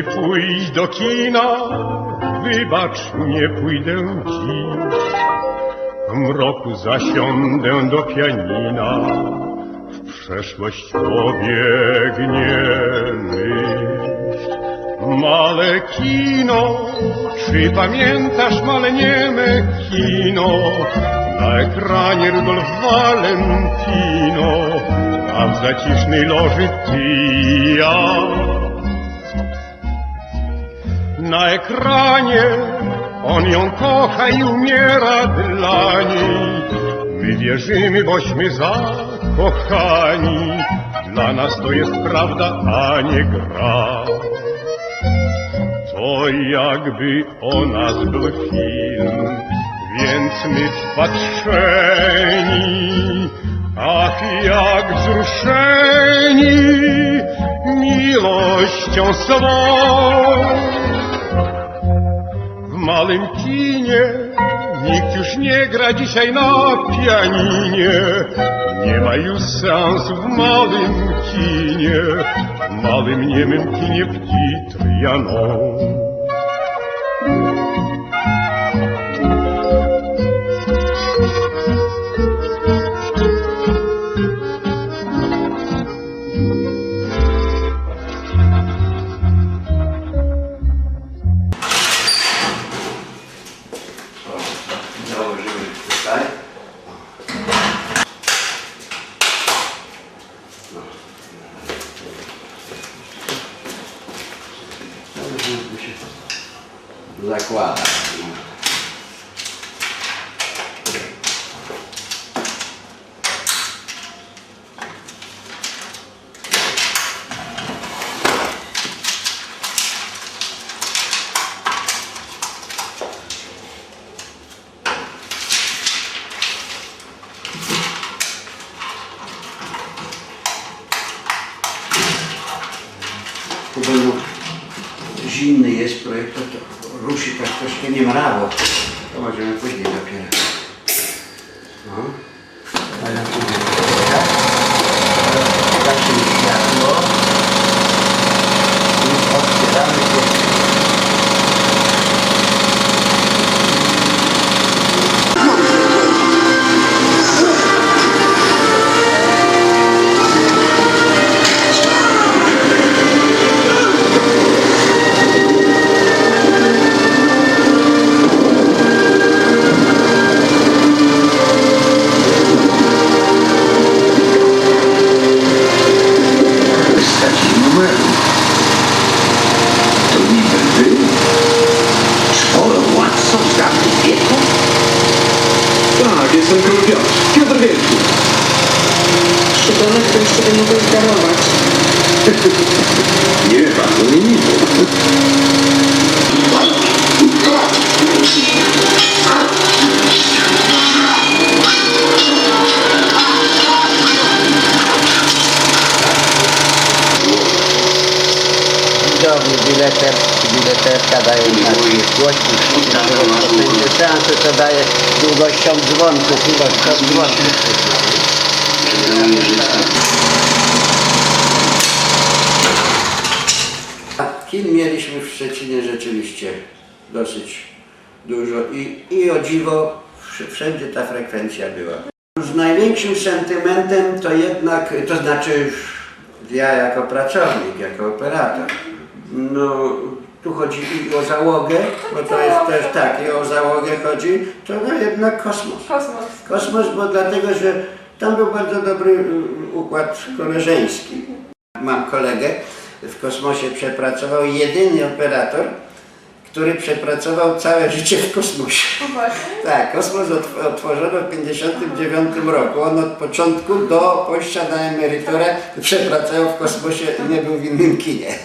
Mi pójść do kina, wybacz, nie pójdę dziś. W mroku zasiądę do pianina, w przeszłość pobiegnie myśl. Male kino, czy pamiętasz male nieme kino? Na ekranie Rudolf Valentino, a w zacisznej loży ty i ja. Na ekranie on ją kocha i umiera dla niej. My wierzymy, bośmy zakochani. Dla nas to jest prawda, a nie gra. To jakby o nas był film, więc my wpatrzeni, ach jak wzruszeni miłością swą. Małym kinie nikt już nie gra dzisiaj na pianinie. Nie ma już seans w małym kinie, małym niemym kinie w Trianon. Zimny jest projekt, to, to ruszy tak troszkę nie mrawo. To możemy później dopiero. No. Bileter, bileterka daje głośnik, seansy to daje długością dzwonków, ilością dzwonków. Kin mieliśmy w Szczecinie rzeczywiście dosyć dużo i, i o dziwo wsz- wszędzie ta frekwencja była. Z największym sentymentem to jednak, to znaczy ja jako pracownik, jako operator, no tu chodzi i o załogę, bo to jest też tak, i o załogę chodzi, to no jednak kosmos. Kosmos. Kosmos, bo dlatego, że tam był bardzo dobry y, układ koleżeński. Mam kolegę, w kosmosie przepracował jedyny operator, który przepracował całe życie w kosmosie. Tak, kosmos otw- otworzono w 1959 roku. On od początku do pójścia na emeryturę przepracował w kosmosie nie był w innym kinie.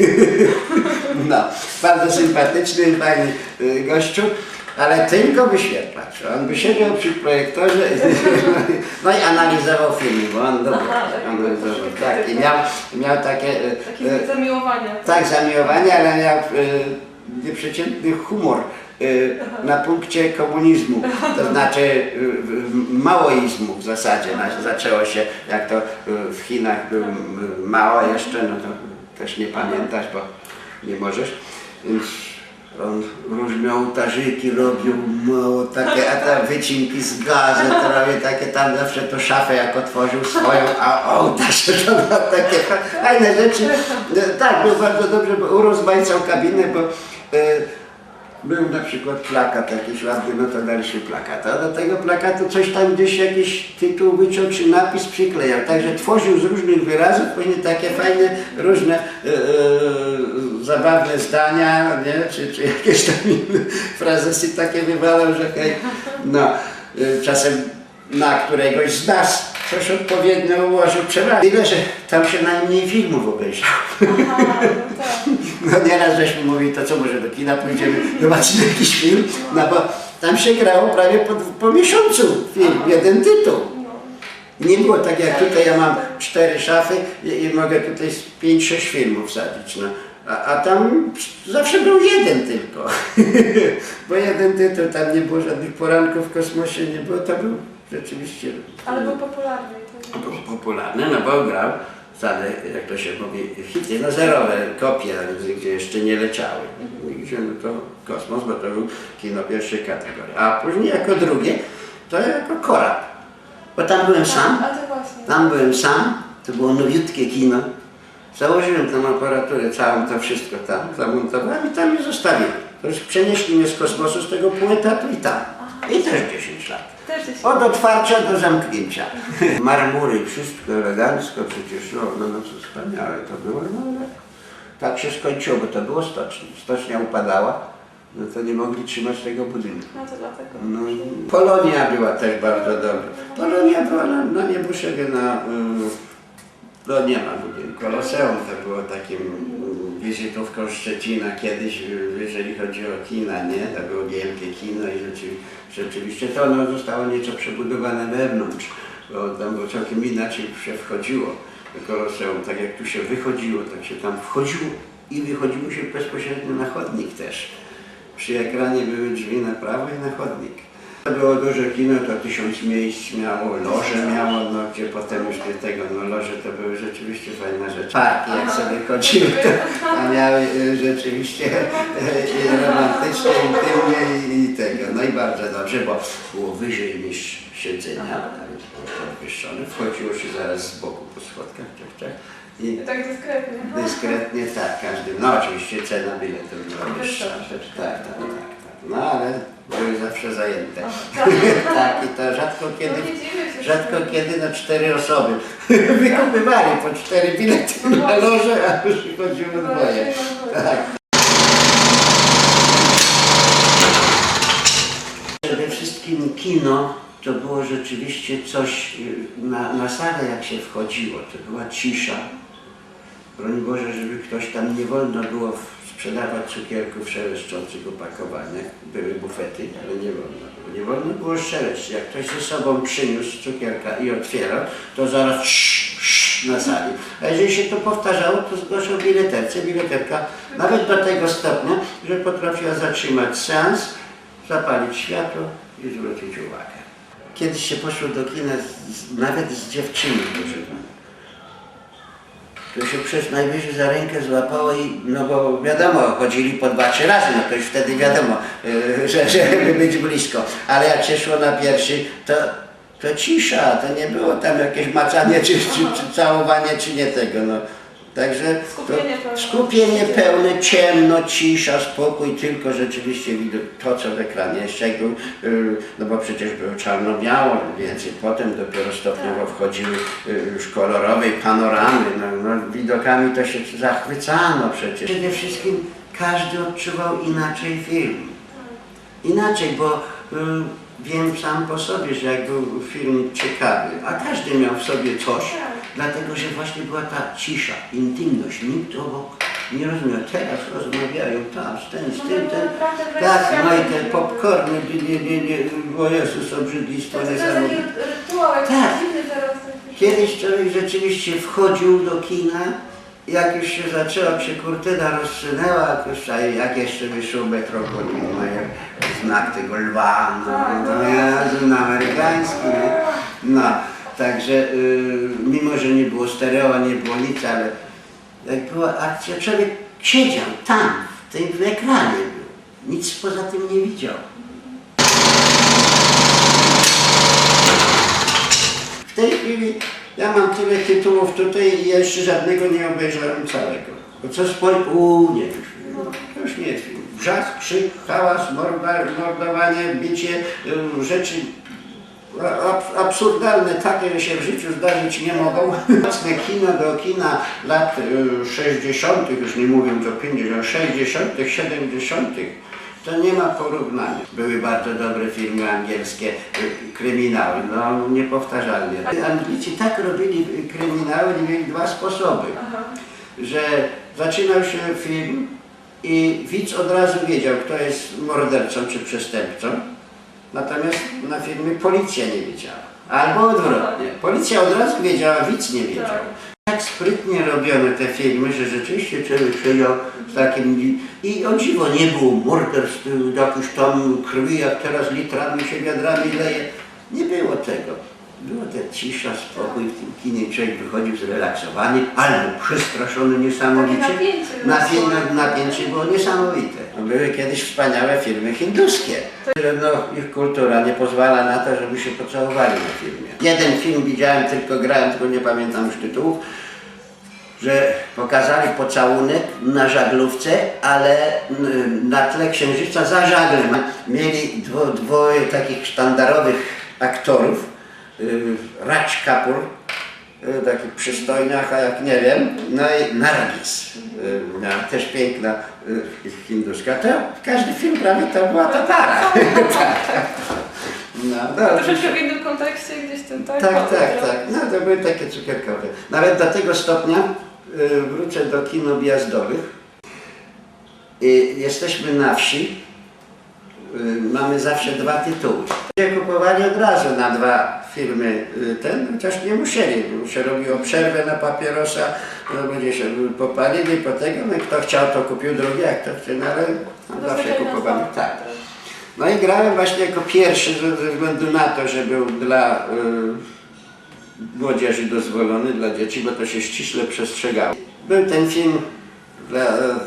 No, bardzo sympatyczny, fajny y, gościu, ale tylko wyświetlacz. On by siedział przy projektorze no i analizował filmy, bo on dobrze tak. analizował. Tak, i miał, miał takie... y, Takie y, zamiłowanie. tak, zamiłowanie, ale miał y, nieprzeciętny humor y, na punkcie komunizmu, to znaczy y, w- maoizmu w zasadzie. Zaczęło się, jak to y, w Chinach był y, Mao jeszcze, no to też nie pamiętasz, bo nie możesz. Więc on różne ołtarzyki robił, mało takie, a wycinki z gazet robił, takie tam zawsze to szafę jak otworzył swoją, a ołtarz to miał takie fa- fajne rzeczy. E, Tak, był bardzo dobrze, bo urozmaicał kabinę, bo e, był na przykład plakat jakiś ładny, no to plakat. A do tego plakatu coś tam gdzieś jakiś tytuł wyciął czy napis przyklejał. Także tworzył z różnych wyrazów później takie fajne, różne e, e, zabawne zdania, nie? Czy, czy jakieś tam inne frazesy takie wywalał, że hej, no, e, czasem na któregoś z nas coś odpowiednio ułożył przeważnie. Tyle, że tam się najmniej filmów obejrzał. Aha, no tak. No nieraz żeśmy mówili, to co może do kina pójdziemy zobaczyć jakiś film, no bo tam się grało prawie po, po miesiącu film, jeden tytuł. Nie było tak jak tutaj, ja mam cztery szafy i, i mogę tutaj pięć, sześć filmów wsadzić, no. A, a tam zawsze był jeden tylko. bo jeden tytuł, tam nie było żadnych poranków w kosmosie, nie było, to był rzeczywiście Ale był popularny. był popularny, no bo grał wcale, jak to się mówi, hity, no zerowe kopie, gdzie jeszcze nie leciały. Gdzie no to kosmos, bo to był kino pierwszej kategorii. A później jako drugie, to jako korab. Bo tam byłem sam, to właśnie. tam byłem sam, to było nowiutkie kino. Założyłem tam aparaturę całą, to wszystko tam zamontowałem i tam je zostawiłem. To już przenieśli mnie z kosmosu, z tego półetatu i tam. I też 10 lat. Od otwarcia do zamknięcia. Marmury, wszystko elegancko przecież, no, no, no co wspaniałe to było, no ale tak się skończyło, bo to było stoczni. Stocznia upadała, no to nie mogli trzymać tego budynku. No to dlatego. No, Polonia była też bardzo dobra. Polonia była na, na Niebuszewie, na, y, no nie ma budynku, Koloseum to było takim wizytówką Szczecina kiedyś, y, jeżeli chodzi o kina, nie? To było wielkie kino i rzeczy, rzeczywiście to ono zostało nieco przebudowane wewnątrz, bo tam było całkiem inaczej się wchodziło do Koloseum, tak jak tu się wychodziło, tak się tam wchodziło i wychodziło się bezpośrednio na chodnik też. Przy ekranie były drzwi na prawo i na chodnik. To było duże kino, to tysiąc miejsc miało, loże miało, no gdzie potem już nie tego, no loże to były rzeczywiście fajna rzecz. Parki jak sobie chodziły, to a miały y, rzeczywiście y, i romantyczne, intymnie i, i tego. No i bardzo dobrze, bo było wyżej niż siedzenia, podwyższone. Wchodziło się zaraz z boku po schodkach, czek, czek. I Tak dyskretnie. Dyskretnie tak, każdy. No oczywiście cena biletu była wyższa. Tak, tak, tak, tak. No ale były zawsze zajęte. tak, i to rzadko kiedy, No się. rzadko kiedy na cztery osoby wykupywali po cztery bilety na loże, a już chodziło dwoje. Tak. Przede wszystkim kino to było rzeczywiście coś, y, na, na salę jak się wchodziło, to była cisza. Broń Boże, żeby ktoś tam nie wolno było sprzedawać cukierków szeleszczących opakowaniach. Były bufety, ale nie wolno. Nie wolno było szeleszć. Jak ktoś ze sobą przyniósł cukierka i otwierał, to zaraz sz, sz, na sali. A jeżeli się to powtarzało, to zgłaszał bileterce. Bileterka nawet do tego stopnia, że potrafiła zatrzymać seans, zapalić światło i zwrócić uwagę. Kiedyś się poszło do kina z, nawet z dziewczyną, proszę pana. To się przez najwyżej za rękę złapało i, no bo wiadomo, chodzili po dwa, trzy razy, no to już wtedy wiadomo, yy, że, żeby być blisko. Ale jak się szło na pierwszy, to, to cisza, to nie było tam jakieś macanie, czy, czy, czy całowanie, czy nie tego, no. Także Skupienie to, pełne. skupienie pełne, ciemno, cisza, spokój, tylko rzeczywiście widok to, co w ekranie. Jeszcze jak był, yy, no bo przecież było czarno-biało, więcej potem dopiero stopniowo wchodziły yy, już kolorowe i panoramy. No, no, widokami to się zachwycano przecież. Przede wszystkim każdy odczuwał inaczej film. Inaczej, bo y, wiem sam po sobie, że jak był film ciekawy, a każdy miał w sobie coś, dlatego że właśnie była ta cisza, intymność, nikt obok nie rozumiał. Teraz rozmawiają tam, z ten, z No, tym, no, ten. Tak, no i światło te było. popcorny, nie, nie, nie, o Jezus, obrzydlistwo niesamowite. Tak. Kiedyś człowiek rzeczywiście wchodził do kina, jak już się zaczęła, jak się kurtyna rozsunęła, jak, już, jak jeszcze wyszło Metropolitan, no jak znak tego lwa, no, no, Jezu, no amerykański? No, także y, mimo, że nie było stereo, nie było nic, ale jak była akcja, człowiek Siedział tam, w tym w ekranie był. Nic poza tym nie widział. W tej chwili ja mam tyle tytułów tutaj i jeszcze żadnego nie obejrzałem całego. Bo co spoj... Uuu, nie, już, to już nie jest film. Wrzask, krzyk, hałas, morda, mordowanie, bicie, y, rzeczy absurdalne, takie, się w życiu zdarzyć nie mogą. Nocne kino do kina lat y, 60., już nie mówiąc o 50., 60., 70., to nie ma porównania. Były bardzo dobre filmy angielskie, y, kryminały, no niepowtarzalnie. Anglicy tak robili y, kryminały, nie mieli dwa sposoby. Że zaczynał się film i widz od razu wiedział, kto jest mordercą czy przestępcą. Natomiast na filmie policja nie wiedziała. Albo odwrotnie. Policja od razu wiedziała, widz nie wiedział. Tak sprytnie robione te filmy, że rzeczywiście człowiek siedział z takim... I o dziwo nie było morderstw, y, jakiś tam krwi, jak teraz litrami się wiadrami leje. Nie było tego. Była ta cisza, spokój w tym kinie. Człowiek wychodził zrelaksowany, albo przestraszony niesamowicie. Takie napięcie było Napię- napięcie było niesamowite. Były kiedyś wspaniałe filmy hinduskie. Że no, ich kultura nie pozwala na to, żeby się pocałowali na filmie. Jeden film widziałem, tylko grałem, tylko nie pamiętam już tytułów, że pokazali pocałunek na żaglówce, ale mm, na tle księżyca za żaglem mieli dwo, dwoje takich sztandarowych aktorów. Y, Raj Kapoor, y, taki przystojny, a jak nie wiem, no i Nargis, y, miała też piękna hinduska. To każdy film prawie to była Tatara. Tak. No, no, Troszeczkę w innym kontekście gdzieś ten tak? tak, tak, dobrze. tak. No to były takie cukierkowe. Nawet do tego stopnia wrócę do kin objazdowych. Jesteśmy na wsi. Mamy zawsze dwa tytuły. Ludzie kupowali od razu na dwa filmy y, ten, chociaż nie musieli. bo się robiło przerwę na papierosa, no, ludzie się popalili po tego, no kto chciał to kupił drugi, a kto chciał, no ale zawsze Zazwyczaj na kupowali. Tak. No i grałem właśnie jako pierwszy ze, względu na to, że był dla y, młodzieży dozwolony, dla dzieci, bo to się ściśle przestrzegało. Był ten film,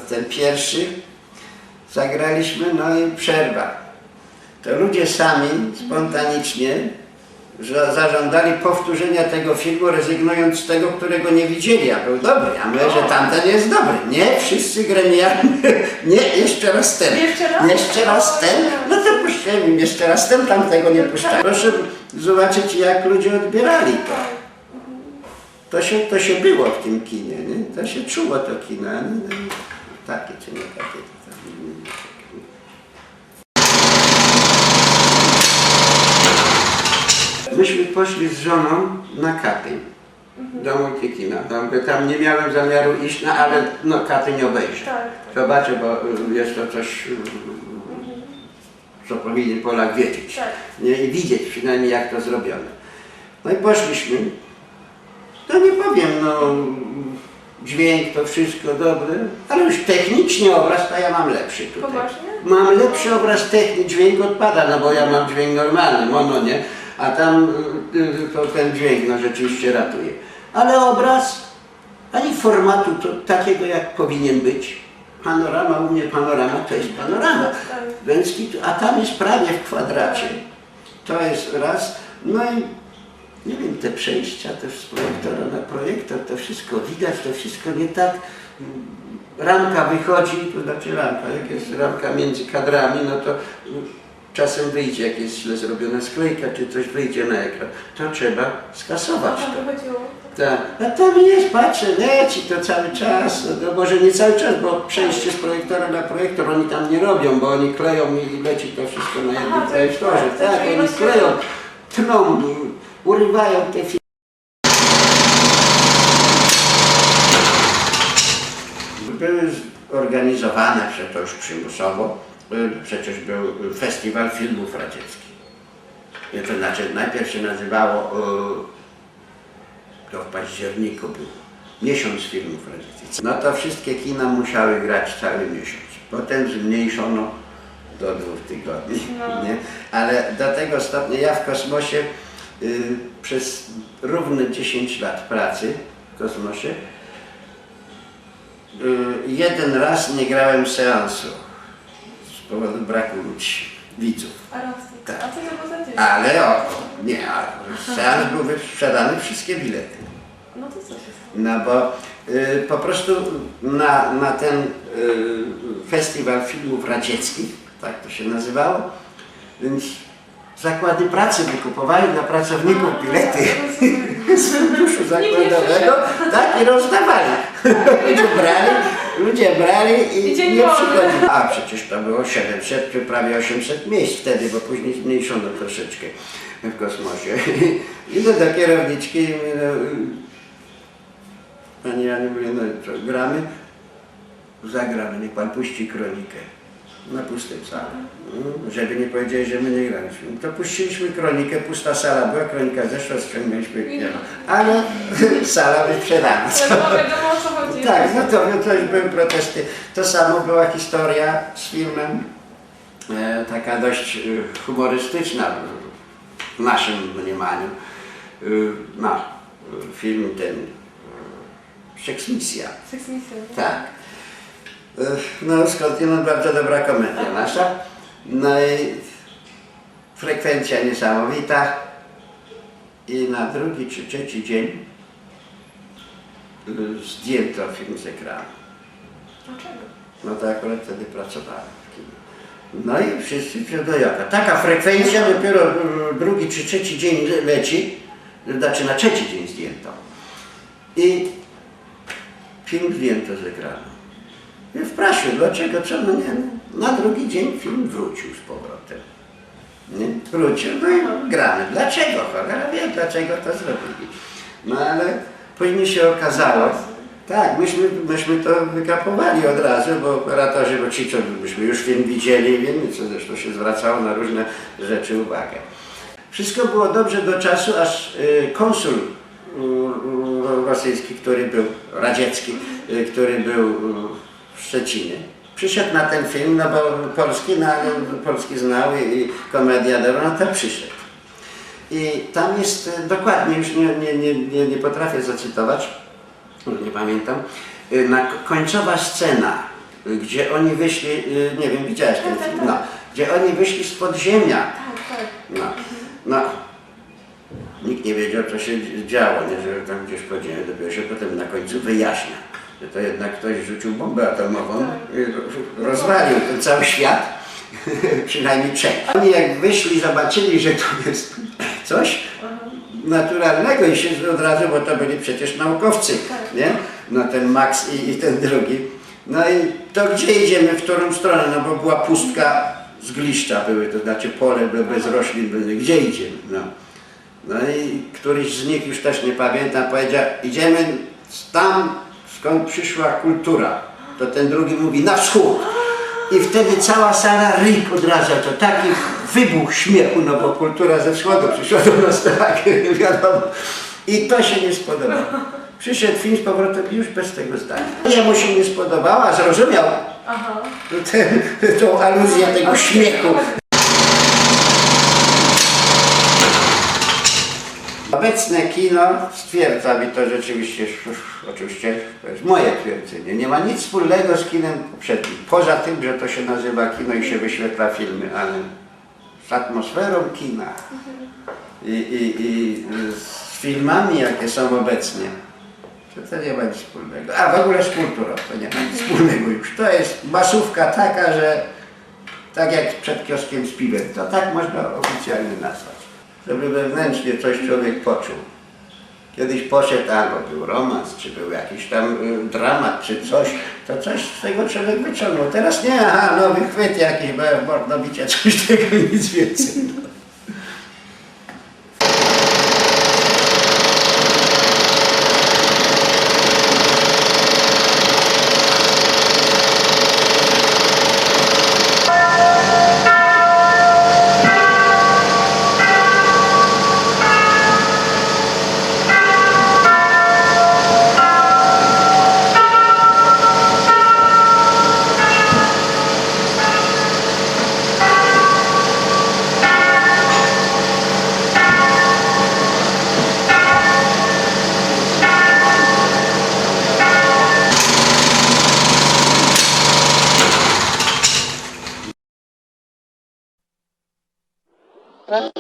ten pierwszy, zagraliśmy, no i przerwa. To ludzie sami, spontanicznie, zażądali powtórzenia tego filmu, rezygnując z tego, którego nie widzieli, a był dobry. A my, że tamten jest dobry. Nie, wszyscy gremialni, nie, jeszcze raz ten. Jeszcze raz? Jeszcze raz ten? No to puszczemy im jeszcze raz ten, tamtego nie puszczamy. Proszę zobaczyć, jak ludzie odbierali to. To się, to się było w tym kinie, nie? To się czuło to kino. nie- nie- Takie czy nie takie. To tam, Myśmy poszli z żoną na Katyń. Do Multikina. Tam, tam nie miałem zamiaru iść, no ale no, Katyń obejrzę. Tak, Zobaczę, bo y, jest to coś, y, co powinien Polak wiedzieć. Tak. Nie? I widzieć przynajmniej, jak to zrobione. No i poszliśmy. No nie powiem, no dźwięk to wszystko dobre, ale już technicznie obraz to ja mam lepszy tutaj. Poważnie? Mam lepszy obraz techniczny, dźwięk odpada, no bo ja mam dźwięk normalny, mono, nie? A tam y, y, to ten dźwięk no rzeczywiście ratuje. Ale obraz, ani formatu to, takiego jak powinien być. Panorama, u mnie panorama to jest panorama. Węcki, a tam jest prawie w kwadracie. To jest raz. No i nie wiem, te przejścia też z projektora na projektor, to wszystko widać, to wszystko nie tak. Ramka wychodzi, to znaczy ramka, jak jest ramka między kadrami, no to czasem wyjdzie, jak jest źle zrobiona sklejka, czy coś wyjdzie na ekran. To trzeba skasować to. Tak, a tam jest, patrzę, leci to cały czas, no może nie cały czas, bo przejście z projektora na projektor oni tam nie robią, bo oni kleją i leci to wszystko na jednym to projektorze, tak, oni kleją, tną, urywają te filmy. Były organizowane przecież przymusowo, y, przecież był festiwal filmów radzieckich. To znaczy najpierw się nazywało y, to w październiku był miesiąc filmów radzieckich. No to wszystkie kina musiały grać cały miesiąc. Potem zmniejszono do dwóch tygodni, No. nie? Ale do tego stopnia ja w kosmosie y, przez równe 10 lat pracy w kosmosie y, jeden raz nie grałem seansu z powodu braku ludzi, widzów. Tak. A co to? Ale o, nie, a seans był wysprzedany wszystkie bilety. No to co się stało? No bo y, po prostu na, na ten y, festiwal filmów radzieckich, tak to się nazywało, więc zakłady pracy wykupowali dla pracowników bilety z funduszu zakładowego, tak i rozdawali. Ludzie brali, ludzie brali i I dzień nie wolny. przychodzili. A przecież to było 700 czy prawie 800 miejsc wtedy, bo później zmniejszono troszeczkę w kosmosie. Idę do kierowniczki i mówię, no, Pani Janie mówię, no co, gramy? Zagramy, niech Pan puści kronikę. Na pustej sali. Żeby nie powiedzieli, że my nie graliśmy. To puściliśmy kronikę, pusta sala była, kronika zeszła, ściągnęliśmy nie ma. Ale sala wyprzedana. Tak, no to, no to już były protesty. To samo była historia z filmem, e, taka dość e, humorystyczna w naszym mniemaniu. E, no, film ten e, Seksmisja. Seks misja. Tak. No skądinąd bardzo dobra komedia nasza. No i frekwencja niesamowita. I na drugi czy trzeci dzień y, zdjęto film z ekranu. Dlaczego? No to akurat wtedy pracowałem w kinie. No i wszyscy pierdolaka. Taka frekwencja dopiero y, drugi czy trzeci dzień le- leci, znaczy na trzeci dzień zdjęto. I film zdjęto z ekranu. I w dlaczego, no nie, na drugi dzień film wrócił z powrotem. Nie? Wrócił, no i gramy. Dlaczego? Cholera wie, dlaczego to zrobili. No ale później się okazało, tak, myśmy, myśmy to wykapowali od razu, bo operatorzy, bo ci, co myśmy już film widzieli, wiemy, co zresztą się zwracało na różne rzeczy uwagę. Wszystko było dobrze do czasu, aż y, konsul y, y, rosyjski, który był, radziecki, który był przyszedł na ten film, no bo polski, no, polski znał i, komedia dobra, no to przyszedł. I tam jest e, dokładnie, już nie, nie, nie, nie, nie potrafię zacytować, nie pamiętam, y, na końcowa scena, gdzie oni wyszli, y, nie wiem, widziałeś ten Tak, tak, film, tak. no, gdzie oni wyszli z podziemia, no, no, nikt nie wiedział, co się działo, nie, że tam gdzieś podziemie, dopiero się potem na końcu wyjaśnia, że to jednak ktoś rzucił bombę atomową i ro- rozwalił ten cały świat, przynajmniej trzech. Oni jak wyszli, zobaczyli, że to jest coś naturalnego i się od razu, bo to byli przecież naukowcy, nie? No ten Max i, i ten drugi. No i to gdzie idziemy, w którą stronę, no bo była pustka z gliszcza były, to znaczy pole be- bez roślin były, gdzie idziemy, no. No i któryś z nich, już też nie pamiętam, powiedział, idziemy tam, skąd przyszła kultura. To ten drugi mówi, na wschód. I wtedy cała sala ryk odraza, to taki wybuch śmiechu, no bo kultura ze wschodu przyszła do nas, tak, wiadomo. I to się nie spodobało. Przyszedł film z powrotem już bez tego zdania. Jemu się nie spodobała, zrozumiał Aha. tę, tą aluzję tego śmiechu. Obecne kino stwierdza mi to rzeczywiście, oczywiście to jest moje twierdzenie, nie ma nic wspólnego z kinem poprzednim. Poza tym, że to się nazywa kino i się wyświetla filmy, ale z atmosferą kina i, i, i z filmami, jakie są obecnie, to to nie ma nic wspólnego. A w ogóle z kulturą to nie ma nic wspólnego już. To jest masówka taka, że tak jak przed kioskiem z piwem, to tak można oficjalnie nazwać. Żeby wewnętrznie coś człowiek poczuł. Kiedyś poszedł albo był romans, czy był jakiś tam y, dramat, czy coś, to coś z tego człowiek wyciągnął. Teraz nie, aha, nowy chwyt jakiś, bo można bicie, coś tego, nic więcej. Huh?